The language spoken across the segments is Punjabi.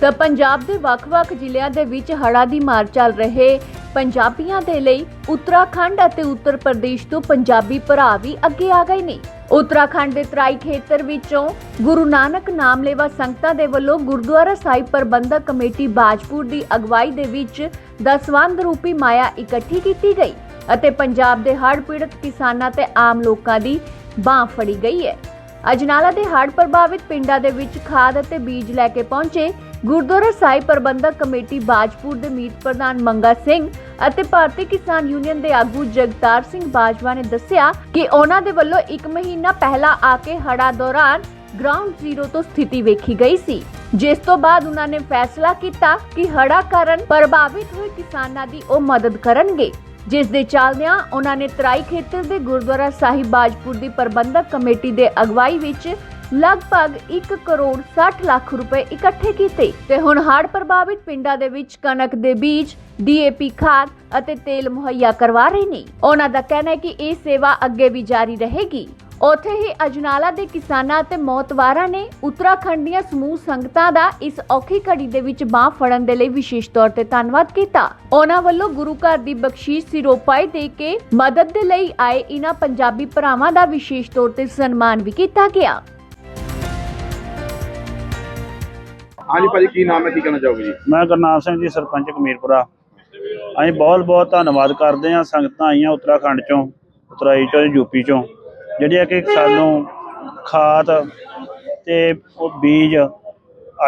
ਤਾਂ ਪੰਜਾਬ ਦੇ ਵੱਖ-ਵੱਖ ਜ਼ਿਲ੍ਹਿਆਂ ਦੇ ਵਿੱਚ ਹੜ੍ਹਾਂ ਦੀ ਮਾਰ ਚੱਲ ਰਹੇ ਪੰਜਾਬੀਆਂ ਦੇ ਲਈ ਉੱਤਰਾਖੰਡ ਅਤੇ ਉੱਤਰ ਪ੍ਰਦੇਸ਼ ਤੋਂ ਪੰਜਾਬੀ ਭਰਾ ਵੀ ਅੱਗੇ ਆ ਗਏ ਨੇ। ਉੱਤਰਾਖੰਡ ਦੇ ਤਰਾਈ ਖੇਤਰ ਵਿੱਚੋਂ ਗੁਰੂ ਨਾਨਕ ਨਾਮਲੇਵਾ ਸੰਗਤਾਂ ਦੇ ਵੱਲੋਂ ਗੁਰਦੁਆਰਾ ਸਾਹਿਬ ਪ੍ਰਬੰਧਕ ਕਮੇਟੀ ਬਾਜਪੁਰ ਦੀ ਅਗਵਾਈ ਦੇ ਵਿੱਚ ਦਸਵੰਧ ਰੂਪੀ ਮਾਇਆ ਇਕੱਠੀ ਕੀਤੀ ਗਈ ਅਤੇ ਪੰਜਾਬ ਦੇ ਹੜ੍ਹ ਪੀੜਤ ਕਿਸਾਨਾਂ ਤੇ ਆਮ ਲੋਕਾਂ ਦੀ ਬਾਹ ਫੜੀ ਗਈ ਹੈ। ਅਜਨਾਲਾ ਦੇ ਹੜ੍ਹ ਪ੍ਰਭਾਵਿਤ ਪਿੰਡਾਂ ਦੇ ਵਿੱਚ ਖਾਦ ਅਤੇ ਬੀਜ ਲੈ ਕੇ ਪਹੁੰਚੇ ਗੁਰਦੁਆਰਾ ਸਾਹਿਬ ਪ੍ਰਬੰਧਕ ਕਮੇਟੀ ਬਾਜਪੁਰ ਦੇ ਮੀਤ ਪ੍ਰਧਾਨ ਮੰਗਾ ਸਿੰਘ ਅਤੇ ਭਾਰਤੀ ਕਿਸਾਨ ਯੂਨੀਅਨ ਦੇ ਆਗੂ ਜਗਤਾਰ ਸਿੰਘ ਬਾਜਵਾ ਨੇ ਦੱਸਿਆ ਕਿ ਉਹਨਾਂ ਦੇ ਵੱਲੋਂ 1 ਮਹੀਨਾ ਪਹਿਲਾਂ ਆ ਕੇ ਹੜ੍ਹਾਂ ਦੌਰਾਨ ਗਰਾਊਂਡ ਜ਼ੀਰੋ ਤੋਂ ਸਥਿਤੀ ਵੇਖੀ ਗਈ ਸੀ, ਜਿਸ ਤੋਂ ਬਾਅਦ ਉਹਨਾਂ ਨੇ ਫੈਸਲਾ ਕੀਤਾ ਕਿ ਹੜਾ ਕਾਰਨ ਪ੍ਰਭਾਵਿਤ ਹੋਏ ਕਿਸਾਨਾਂ ਦੀ ਉਹ ਮਦਦ ਕਰਨਗੇ, ਜਿਸ ਦੇ ਚੱਲਦਿਆਂ ਉਹਨਾਂ ਨੇ ਤਰਾਈ ਖੇਤਰ ਦੇ ਗੁਰਦੁਆਰਾ ਸਾਹਿਬ ਬਾਜਪੁਰ ਦੀ ਪ੍ਰਬੰਧਕ ਕਮੇਟੀ ਦੇ ਅਗਵਾਈ ਵਿੱਚ ਲਗਭਗ 1 ਕਰੋੜ 60 ਲੱਖ ਰੁਪਏ ਇਕੱਠੇ ਕੀਤੇ ਤੇ ਹੁਣ ਹੜ੍ਹ ਪ੍ਰਭਾਵਿਤ ਪਿੰਡਾਂ ਦੇ ਵਿੱਚ ਕਣਕ ਦੇ ਬੀਜ, ਡੀਏਪੀ ਖਾਦ ਅਤੇ ਤੇਲ ਮੁਹੱਈਆ ਕਰਵਾ ਰਹੇ ਨੇ। ਉਹਨਾਂ ਦਾ ਕਹਿਣਾ ਹੈ ਕਿ ਇਹ ਸੇਵਾ ਅੱਗੇ ਵੀ ਜਾਰੀ ਰਹੇਗੀ। ਉੱਥੇ ਹੀ ਅਜਨਾਲਾ ਦੇ ਕਿਸਾਨਾਂ ਅਤੇ ਮੌਤਵਾਰਾਂ ਨੇ ਉੱਤਰਾਖੰਡ ਦੀਆਂ ਸਮੂਹ ਸੰਗਤਾਂ ਦਾ ਇਸ ਔਖੀ ਘੜੀ ਦੇ ਵਿੱਚ ਬਾਹ ਫੜਨ ਦੇ ਲਈ ਵਿਸ਼ੇਸ਼ ਤੌਰ ਤੇ ਧੰਨਵਾਦ ਕੀਤਾ। ਉਹਨਾਂ ਵੱਲੋਂ ਗੁਰੂ ਘਰ ਦੀ ਬਖਸ਼ੀਸ਼ ਸਿਰੋਪਾਈ ਦੇ ਕੇ ਮਦਦ ਦੇ ਲਈ ਆਏ ਇਹਨਾਂ ਪੰਜਾਬੀ ਭਰਾਵਾਂ ਦਾ ਵਿਸ਼ੇਸ਼ ਤੌਰ ਤੇ ਸਨਮਾਨ ਵੀ ਕੀਤਾ ਗਿਆ। ਹਾਂਜੀ ਭਾਜੀ, ਕੀ ਨਾਮ ਹੈ? ਕੀ ਕਹਿਣਾ ਚਾਹੋਗੇ ਜੀ? ਮੈਂ ਗੁਰਨਾਮ ਸਿੰਘ ਜੀ, ਸਰਪੰਚ ਕਮੀਰਪੁਰਾ। ਅਸੀਂ ਬਹੁਤ ਬਹੁਤ ਧੰਨਵਾਦ ਕਰਦੇ ਹਾਂ ਸੰਗਤਾਂ ਆਈਆਂ ਉੱਤਰਾਖੰਡ ਚੋਂ, ਉਤਰਾਈ ਚੋਂ ਯੂਪੀ ਚੋਂ, ਜਿਹੜੀਆਂ ਕਿ ਸਾਨੂੰ ਖਾਦ ਤੇ ਉਹ ਬੀਜ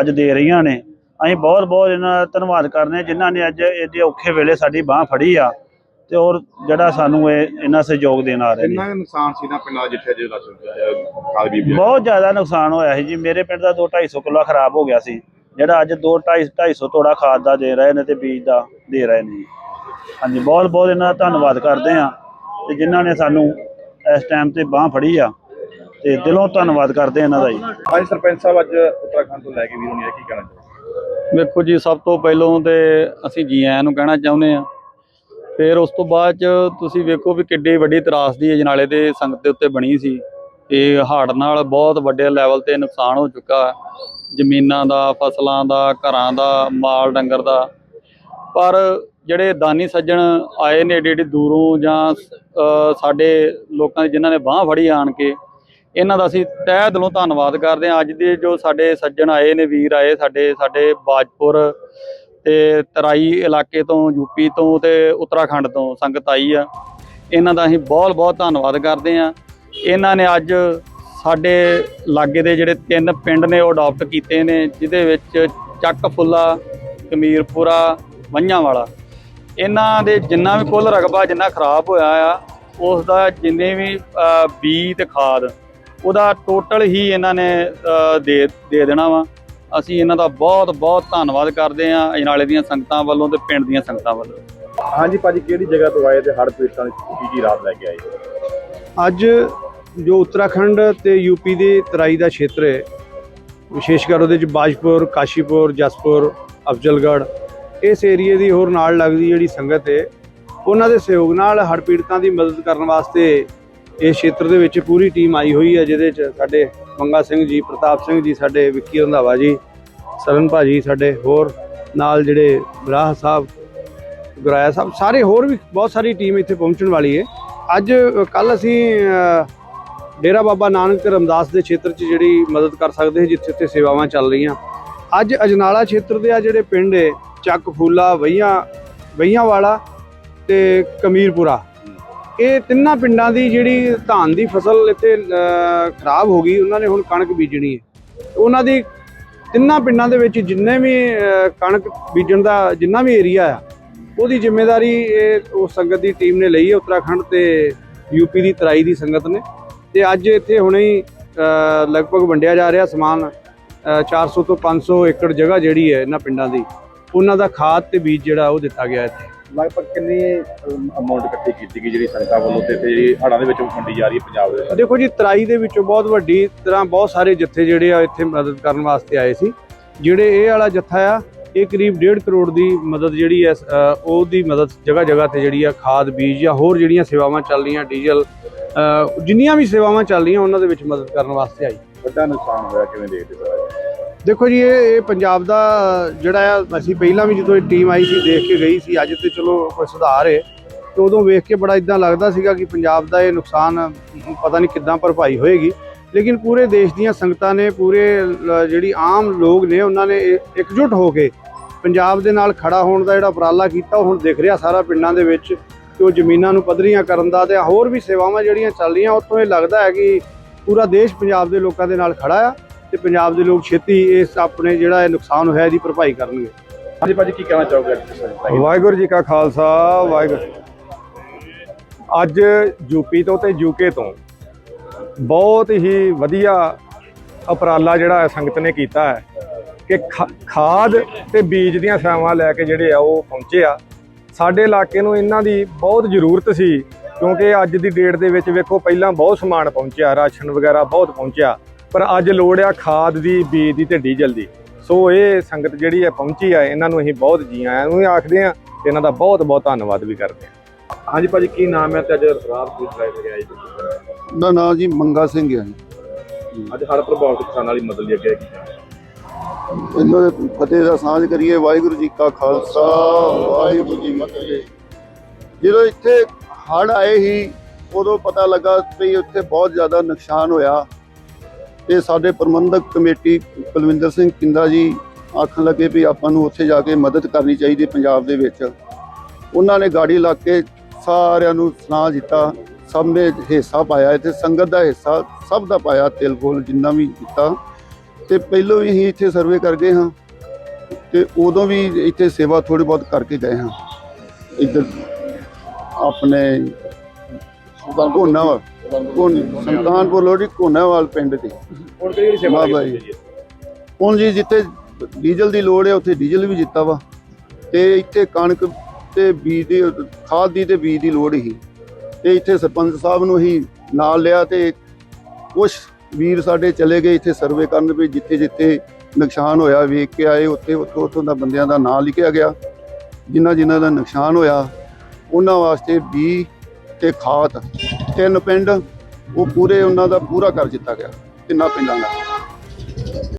ਅੱਜ ਦੇ ਰਹੀਆਂ ਨੇ। ਅਸੀਂ ਬਹੁਤ ਬਹੁਤ ਇਹਨਾਂ ਦਾ ਧੰਨਵਾਦ ਕਰਦੇ ਹਾਂ, ਜਿਨ੍ਹਾਂ ਨੇ ਅੱਜ ਇਹਦੇ ਔਖੇ ਵੇਲੇ ਸਾਡੀ ਬਾਹ ਫੜੀ ਆ। ਤੇ ਔਰ ਜਿਹੜਾ ਸਾਨੂੰ ਇਹ ਇਹਨਾਂ ਸਹਿਯੋਗ ਦੇਣ ਆ ਰਹੇ ਨੇ। ਕਿੰਨਾ ਕੁ ਨੁਕਸਾਨ ਸੀ ਨਾ ਪਿੰਡਾਂ ਜਿੱਥੇ ਜੇ ਰਾਸ਼ਨ ਖਾਲ ਬੀਬੀ ਬਹੁਤ ਜ਼ਿਆਦਾ ਨੁਕਸਾਨ ਹੋਇਆ ਸੀ ਜੀ। ਮੇਰੇ ਪਿੰਡ ਦਾ 2 250 ਕਿੱਲਾ ਖਰਾਬ ਹੋ ਗਿਆ ਸੀ। ਜਿਹੜਾ ਅੱਜ 2 250 ਤੋੜਾ ਖਾਦ ਦਾ ਦੇ ਰਹੇ ਨੇ ਤੇ ਬੀਜ ਦਾ ਦੇ ਰਹੇ ਨੇ ਜੀ। ਹਾਂਜੀ ਬਹੁਤ ਬਹੁਤ ਇਹਨਾਂ ਦਾ ਧੰਨਵਾਦ ਕਰਦੇ ਆ ਤੇ ਜਿਨ੍ਹਾਂ ਨੇ ਸਾਨੂੰ ਇਸ ਟਾਈਮ ਤੇ ਬਾਹ ਫੜੀ ਆ ਤੇ ਦਿਲੋਂ ਧੰਨਵਾਦ ਕਰਦੇ ਆ ਇਹਨਾਂ ਦਾ ਜੀ। ਹਾਂਜੀ ਸਰਪੰਚ ਸਾਹਿਬ ਅੱਜ ਉੱਤਰਾਖੰਡ ਤੋਂ ਲੈ ਕੇ ਵੀਰੋਂ ਨੇ ਕੀ ਕਹਿਣਾ ਚਾਹੋਗੇ? ਵੇਖੋ ਜੀ ਸਭ ਤੋਂ ਪਹਿਲੋਂ ਤੇ ਅਸੀਂ ਜੀ ਆਇਆਂ ਨੂੰ ਕਹਿਣਾ ਚਾਹੁੰਦੇ ਆ ਫਿਰ ਉਸ ਤੋਂ ਬਾਅਦ ਚ ਤੁਸੀਂ ਵੇਖੋ ਵੀ ਕਿੱਡੀ ਵੱਡੀ ਤਰਾਸਦੀ ਅਜਨਾਲੇ ਦੇ ਸੰਗਤ ਦੇ ਉੱਤੇ ਬਣੀ ਸੀ। ਇਹ ਹੜ੍ਹ ਨਾਲ ਬਹੁਤ ਵੱਡੇ ਲੈਵਲ ਤੇ ਨੁਕਸਾਨ ਹੋ ਚੁੱਕਾ। ਜ਼ਮੀਨਾਂ ਦਾ, ਫਸਲਾਂ ਦਾ, ਘਰਾਂ ਦਾ, ਮਾਲ, ਡੰਗਰ ਦਾ। ਪਰ ਜਿਹੜੇ ਦਾਨੀ ਸੱਜਣ ਆਏ ਨੇ ਏਡੀ ਏਡੀ ਦੂਰੋਂ ਜਾਂ ਸਾਡੇ ਲੋਕਾਂ ਦੀ ਜਿਨ੍ਹਾਂ ਨੇ ਬਾਹ ਫੜੀ ਆਣ ਕੇ, ਇਹਨਾਂ ਦਾ ਅਸੀਂ ਤਹਿ ਦਿਲੋਂ ਧੰਨਵਾਦ ਕਰਦੇ ਹਾਂ। ਅੱਜ ਦੇ ਜੋ ਸਾਡੇ ਸੱਜਣ ਆਏ ਨੇ, ਵੀਰ ਆਏ ਸਾਡੇ ਸਾਡੇ ਬਾਜਪੁਰ ਤੇ ਤਰਾਈ ਇਲਾਕੇ ਤੋਂ ਯੂਪੀ ਤੋਂ ਤੇ ਉੱਤਰਾਖੰਡ ਤੋਂ ਸੰਗਤ ਆਈ ਆ। ਇਹਨਾਂ ਦਾ ਅਸੀਂ ਬਹੁਤ ਬਹੁਤ ਧੰਨਵਾਦ ਕਰਦੇ ਹਾਂ। ਇਹਨਾਂ ਨੇ ਅੱਜ ਸਾਡੇ ਲਾਗੇ ਦੇ ਜਿਹੜੇ ਤਿੰਨ ਪਿੰਡ ਨੇ ਉਹ ਅਡਾਪਟ ਕੀਤੇ ਨੇ ਜਿਹਦੇ ਵਿੱਚ ਚੱਕ ਫੁੱਲਾ ਕਮੀਰਪੁਰਾ ਵੰਝਾਂ ਵਾਲਾ ਇਹਨਾਂ ਦੇ ਜਿੰਨਾ ਵੀ ਕੁੱਲ ਰਕਬਾ ਜਿੰਨਾ ਖਰਾਬ ਹੋਇਆ ਆ ਉਸ ਦਾ ਜਿੰਨੇ ਵੀ ਅ, ਬੀਜ ਤੇ ਖਾਦ ਉਹਦਾ ਟੋਟਲ ਹੀ ਇਹਨਾਂ ਨੇ ਦੇ ਦੇ ਦੇਣਾ ਵਾ। ਅਸੀਂ ਇਹਨਾਂ ਦਾ ਬਹੁਤ ਬਹੁਤ ਧੰਨਵਾਦ ਕਰਦੇ ਹਾਂ ਅਜਨਾਲੇ ਦੀਆਂ ਸੰਗਤਾਂ ਵੱਲੋਂ ਤੇ ਪਿੰਡ ਦੀਆਂ ਸੰਗਤਾਂ ਵੱਲੋਂ। ਹਾਂਜੀ ਭਾਜੀ ਕਿਹੜੀ ਜਗ੍ਹਾ ਤੋਂ ਆਏ ਤੇ ਹੜ੍ਹ ਪੀੜਤਾਂ ਦੀ ਕੀ ਕੀ ਰਾਤ ਲੈ ਕੇ ਆਏ? ਅੱਜ ਜੋ ਉੱਤਰਾਖੰਡ ਤੇ ਯੂਪੀ ਦੇ ਤਰਾਈ ਦਾ ਖੇਤਰ ਹੈ ਵਿਸ਼ੇਸ਼ ਕਰ ਉਹਦੇ ਚ ਬਾਜਪੁਰ ਕਾਸ਼ੀਪੁਰ ਜਸਪੁਰ ਅਫਜ਼ਲਗੜ੍ਹ ਇਸ ਏਰੀਏ ਦੀ ਹੋਰ ਨਾਲ ਲੱਗਦੀ ਜਿਹੜੀ ਸੰਗਤ ਹੈ ਉਹਨਾਂ ਦੇ ਸਹਿਯੋਗ ਨਾਲ ਹੜ੍ਹ ਪੀੜਤਾਂ ਦੀ ਮਦਦ ਕਰਨ ਵਾਸਤੇ ਇਸ ਖੇਤਰ ਦੇ ਵਿੱਚ ਪੂਰੀ ਟੀਮ ਆਈ ਹੋਈ ਹੈ, ਜਿਹਦੇ ਚ ਸਾਡੇ ਮੰਗਾ ਸਿੰਘ ਜੀ, ਪ੍ਰਤਾਪ ਸਿੰਘ ਜੀ, ਸਾਡੇ ਵਿੱਕੀ ਰੰਧਾਵਾ ਜੀ, ਸਰਨ ਭਾਜੀ, ਸਾਡੇ ਹੋਰ ਨਾਲ ਜਿਹੜੇ ਬਰਾਹ ਸਾਹਿਬ, ਗੁਰਾਇਆ ਸਾਹਿਬ, ਸਾਰੇ ਹੋਰ ਵੀ ਬਹੁਤ ਸਾਰੀ ਟੀਮ ਇੱਥੇ ਪਹੁੰਚਣ ਵਾਲੀ ਹੈ। ਅੱਜ ਕੱਲ ਅਸੀਂ ਡੇਰਾ ਬਾਬਾ ਨਾਨਕ ਤੇ ਰਮਦਾਸ ਦੇ ਖੇਤਰ 'ਚ ਜਿਹੜੀ ਮਦਦ ਕਰ ਸਕਦੇ ਹਾਂ, ਜਿੱਥੇ ਉੱਥੇ ਸੇਵਾਵਾਂ ਚੱਲ ਰਹੀਆਂ। ਅੱਜ ਅਜਨਾਲਾ ਖੇਤਰ ਦੇ ਆ ਜਿਹੜੇ ਪਿੰਡ ਹੈ ਚੱਕ ਫੂਲਾ ਵਈਆਂ ਵਈਆਂ ਵਾਲਾ ਤੇ ਕਮੀਰਪੁਰਾ। ਇਹ ਤਿੰਨਾਂ ਪਿੰਡਾਂ ਦੀ ਜਿਹੜੀ ਧਾਨ ਦੀ ਫਸਲ ਇੱਥੇ ਖਰਾਬ ਹੋ ਗਈ ਉਹਨਾਂ ਨੇ ਹੁਣ ਕਣਕ ਬੀਜਣੀ ਹੈ। ਉਹਨਾਂ ਦੀ ਤਿੰਨਾਂ ਪਿੰਡਾਂ ਦੇ ਵਿੱਚ ਜਿੰਨੇ ਵੀ ਕਣਕ ਬੀਜਣ ਦਾ ਜਿੰਨਾ ਵੀ ਏਰੀਆ ਆ ਉਹਦੀ ਜ਼ਿੰਮੇਵਾਰੀ ਇਹ ਉਸ ਸੰਗਤ ਦੀ ਟੀਮ ਨੇ ਲਈ ਹੈ ਉੱਤਰਾਖੰਡ ਤੇ ਯੂਪੀ ਦੀ ਤਰਾਈ ਦੀ ਸੰਗਤ ਨੇ। ਤੇ ਅੱਜ ਇੱਥੇ ਹੁਣੇ ਹੀ ਲਗਭਗ ਵੰਡਿਆ ਜਾ ਰਿਹਾ ਸਮਾਨ ਅ, 400 ਤੋਂ 500 ਏਕੜ ਜਗ੍ਹਾ ਜਿਹੜੀ ਹੈ ਇਹਨਾਂ ਪਿੰਡਾਂ ਦੀ ਉਹਨਾਂ ਦਾ ਖਾਦ ਤੇ ਬੀਜ ਜਿਹੜਾ ਉਹ ਦਿੱਤਾ ਗਿਆ ਇੱਥੇ। ਲਗਭਗ ਕਿੰਨੀ ਅਮਾਉਂਟ ਇਕੱਠੀ ਕੀਤੀ ਗਈ ਜਿਹੜੀ ਸੰਗਤਾਂ ਵੱਲੋਂ ਤੇ ਜਿਹੜੀ ਹੜ੍ਹਾਂ ਦੇ ਵਿੱਚ ਵੰਡੀ ਜਾ ਰਹੀ ਹੈ ਪੰਜਾਬ ਦੇ ਦੇਖੋ ਜੀ ਤਰਾਈ ਦੇ ਵਿੱਚੋਂ ਬਹੁਤ ਵੱਡੀ ਤਰ੍ਹਾਂ ਬਹੁਤ ਸਾਰੇ ਜੱਥੇ ਜਿਹੜੇ ਆ ਇੱਥੇ ਮਦਦ ਕਰਨ ਵਾਸਤੇ ਆਏ ਸੀ। ਜਿਹੜੇ ਇਹ ਵਾਲਾ ਜੱਥਾ ਆ ਇਹ ਕਰੀਬ 1.5 ਕਰੋੜ ਦੀ ਮਦਦ ਜਿਹੜੀ ਹੈ ਉਹਦੀ ਮਦਦ ਜਗ੍ਹਾ ਜਗ੍ਹਾ ਤੇ ਜਿਹੜੀ ਆ ਖਾਦ ਬੀਜ ਜਾਂ ਹੋਰ ਜਿਹੜੀਆਂ ਸੇਵਾਵਾਂ ਚੱਲ ਰਹੀਆਂ ਡੀਜ਼ਲ ਜਿੰਨੀਆਂ ਵੀ ਸੇਵਾਵਾਂ ਚੱਲ ਰਹੀਆਂ ਉਹਨਾਂ ਦੇ ਵਿੱਚ ਮਦਦ ਕਰਨ ਵਾਸਤੇ ਆਈ। ਵੱਡਾ ਨੁਕਸਾਨ ਹੋਇਆ ਕਿਵੇਂ ਦੇਖਦੇ ਸਰ ਦੇਖੋ ਜੀ, ਇਹ ਇਹ ਪੰਜਾਬ ਦਾ ਜਿਹੜਾ ਆ, ਅਸੀਂ ਪਹਿਲਾਂ ਵੀ ਜਦੋਂ ਇਹ ਟੀਮ ਆਈ ਸੀ, ਦੇਖ ਕੇ ਗਈ ਸੀ, ਅੱਜ ਤੇ ਚਲੋ ਕੋਈ ਸੁਧਾਰ ਹੈ ਤੇ ਉਦੋਂ ਵੇਖ ਕੇ ਬੜਾ ਇਦਾਂ ਲੱਗਦਾ ਸੀਗਾ ਕਿ ਪੰਜਾਬ ਦਾ ਇਹ ਨੁਕਸਾਨ ਪਤਾ ਨਹੀਂ ਕਿੱਦਾਂ ਭਰਪਾਈ ਹੋਏਗੀ। ਲੇਕਿਨ ਪੂਰੇ ਦੇਸ਼ ਦੀਆਂ ਸੰਗਤਾਂ ਨੇ, ਪੂਰੇ ਜਿਹੜੀ ਆਮ ਲੋਕ ਨੇ, ਉਹਨਾਂ ਨੇ ਇਕਜੁੱਟ ਹੋ ਕੇ ਪੰਜਾਬ ਦੇ ਨਾਲ ਖੜਾ ਹੋਣ ਦਾ ਜਿਹੜਾ ਉਪਰਾਲਾ ਕੀਤਾ, ਉਹ ਹੁਣ ਦਿਖ ਰਿਹਾ ਸਾਰਾ ਪਿੰਡਾਂ ਦੇ ਵਿੱਚ। ਕਿ ਉਹ ਜ਼ਮੀਨਾਂ ਨੂੰ ਪੱਧਰੀਆਂ ਕਰਨ ਦਾ ਤੇ ਹੋਰ ਵੀ ਸੇਵਾਵਾਂ ਜਿਹੜੀਆਂ ਚੱਲ ਰਹੀਆਂ, ਉੱਥੋਂ ਇਹ ਲੱਗਦਾ ਹੈ ਕਿ ਪੂਰਾ ਦੇਸ਼ ਪੰਜਾਬ ਦੇ ਲੋਕਾਂ ਦੇ ਨਾਲ ਖੜਾ ਆ। ਤੇ ਪੰਜਾਬ ਦੇ ਲੋਕ ਛੇਤੀ ਇਸ ਆਪਣੇ ਜਿਹੜਾ ਇਹ ਨੁਕਸਾਨ ਹੋਇਆ ਇਹਦੀ ਭਰਪਾਈ ਕਰਨਗੇ। ਹਾਂਜੀ ਭਾਜੀ ਕੀ ਕਹਿਣਾ ਚਾਹੋਗੇ ਅੱਜ ਦੀ ਦਾ ਵਾਹਿਗੁਰੂ ਜੀ ਕਾ ਖਾਲਸਾ ਵਾਹਿਗੁਰੂ। ਅੱਜ ਯੂਪੀ ਤੋਂ ਤੇ ਯੂਕੇ ਤੋਂ ਬਹੁਤ ਹੀ ਵਧੀਆ ਉਪਰਾਲਾ ਜਿਹੜਾ ਹੈ ਸੰਗਤ ਨੇ ਕੀਤਾ ਹੈ ਕਿ ਖਾਦ ਤੇ ਬੀਜ ਦੀਆਂ ਸੇਵਾਵਾਂ ਲੈ ਕੇ ਜਿਹੜੇ ਆ ਉਹ ਪਹੁੰਚੇ ਆ। ਸਾਡੇ ਇਲਾਕੇ ਨੂੰ ਇਹਨਾਂ ਦੀ ਬਹੁਤ ਜ਼ਰੂਰਤ ਸੀ ਕਿਉਂਕਿ ਅੱਜ ਦੀ ਡੇਟ ਦੇ ਵਿੱਚ ਵੇਖੋ ਪਹਿਲਾਂ ਬਹੁਤ ਸਮਾਨ ਪਹੁੰਚਿਆ ਰਾਸ਼ਨ ਵਗੈਰਾ ਬਹੁਤ ਪਹੁੰਚਿਆ। ਪਰ ਅੱਜ ਲੋੜ ਆ ਖਾਦ ਦੀ ਬੀਜ ਦੀ ਤੇ ਡੀਜ਼ਲ ਦੀ। ਸੋ ਇਹ ਸੰਗਤ ਜਿਹੜੀ ਹੈ ਪਹੁੰਚੀ ਆ ਇਹਨਾਂ ਨੂੰ ਅਸੀਂ ਬਹੁਤ ਜੀ ਆਇਆਂ ਨੂੰ ਆਖਦੇ ਆ ਤੇ ਇਹਨਾਂ ਦਾ ਬਹੁਤ ਬਹੁਤ ਧੰਨਵਾਦ ਵੀ ਕਰਦੇ ਆ। ਹਾਂਜੀ ਭਾਜੀ ਕੀ ਨਾਮ ਹੈ ਤੇ ਅੱਜ ਰਾਤ ਦੀ ਡਰਾਈਵ ਗਿਆ ਜੀ ਦਾ ਨਾਂ ਜੀ ਮੰਗਾ ਸਿੰਘ ਹੈ ਜੀ। ਅੱਜ ਹੜ ਪ੍ਰਭਾਵਿਤ ਕਿਸਾਨਾਂ ਲਈ ਮਦਦ ਲਈ ਅੱਗੇ ਕੀ ਇਹਨਾਂ ਦੇ ਫਤਿਹ ਦਾ ਸਾਂਝ ਕਰੀਏ ਵਾਹਿਗੁਰੂ ਜੀ ਕਾ ਖਾਲਸਾ ਵਾਹਿਗੁਰੂ ਜੀ ਕੀ ਫਤਿਹ। ਜਦੋਂ ਇੱਥੇ ਹੜ ਆਏ ਹੀ ਉਦੋਂ ਪਤਾ ਲੱਗਾ ਵੀ ਉੱਥੇ ਬਹੁਤ ਜ਼ਿਆਦਾ ਨੁਕਸਾਨ ਹੋਇਆ। ਤੇ ਸਾਡੇ ਪ੍ਰਬੰਧਕ ਕਮੇਟੀ ਕੁਲਵਿੰਦਰ ਸਿੰਘ ਕਿੰਦਾ ਜੀ ਆਖਣ ਲੱਗੇ ਵੀ ਆਪਾਂ ਨੂੰ ਉੱਥੇ ਜਾ ਕੇ ਮਦਦ ਕਰਨੀ ਚਾਹੀਦੀ ਪੰਜਾਬ ਦੇ ਵਿੱਚ। ਉਹਨਾਂ ਨੇ ਗਾੜੀ ਲਾ ਕੇ ਸਾਰਿਆਂ ਨੂੰ ਸੁਣਾ ਦਿੱਤਾ ਸਭ ਨੇ ਹਿੱਸਾ ਪਾਇਆ ਇੱਥੇ ਸੰਗਤ ਦਾ ਹਿੱਸਾ ਸਭ ਦਾ ਪਾਇਆ ਤਿਲ ਫੁੱਲ ਜਿੰਨਾ ਵੀ ਕੀਤਾ। ਤੇ ਪਹਿਲੋਂ ਵੀ ਅਸੀਂ ਇੱਥੇ ਸਰਵੇ ਕਰ ਗਏ ਹਾਂ ਤੇ ਉਦੋਂ ਵੀ ਇੱਥੇ ਸੇਵਾ ਥੋੜੀ ਬਹੁਤ ਕਰਕੇ ਗਏ ਹਾਂ। ਇੱਧਰ ਆਪਣੇ ਕੋਨਾਵਾਲ ਕੋਨ ਸੰਤਾਨਪੁਰ ਲੋੜੀ ਕੋਨਾਵਾਲ ਪਿੰਡ ਦੇ। ਹੁਣ ਕਿਹੜੀ ਸੇਵਾ ਬਾਈ। ਜੀ ਹੁਣ ਜੀ ਜਿੱਥੇ ਡੀਜ਼ਲ ਦੀ ਲੋੜ ਹੈ ਉੱਥੇ ਡੀਜ਼ਲ ਵੀ ਦਿੱਤਾ ਵਾ। ਤੇ ਇੱਥੇ ਕਣਕ ਤੇ ਬੀਜ ਦੀ ਖਾਦ ਦੀ ਤੇ ਬੀਜ ਦੀ ਲੋੜ ਹੀ। ਤੇ ਇੱਥੇ ਸਰਪੰਚ ਸਾਹਿਬ ਨੂੰ ਹੀ ਨਾਲ ਲਿਆ ਤੇ ਕੁਛ ਵੀਰ ਸਾਡੇ ਚਲੇ ਗਏ ਇੱਥੇ ਸਰਵੇ ਕਰਨ ਵੀ ਜਿੱਥੇ ਜਿੱਥੇ ਨੁਕਸਾਨ ਹੋਇਆ ਵੇਖ ਕੇ ਆਏ ਉੱਥੇ ਉੱਥੋਂ ਉੱਥੋਂ ਦਾ ਬੰਦਿਆਂ ਦਾ ਨਾਂ ਲਿਖਿਆ ਗਿਆ। ਜਿਨ੍ਹਾਂ ਜਿਨ੍ਹਾਂ ਦਾ ਨੁਕਸਾਨ ਹੋਇਆ ਉਹਨਾਂ ਵਾਸਤੇ ਬੀ ਤੇ ਖਾਦ ਤਿੰਨ ਪਿੰਡ ਉਹ ਪੂਰੇ ਉਹਨਾਂ ਦਾ ਪੂਰਾ ਕਰ ਦਿੱਤਾ ਗਿਆ ਤਿੰਨਾਂ ਪਿੰਡਾਂ ਦਾ।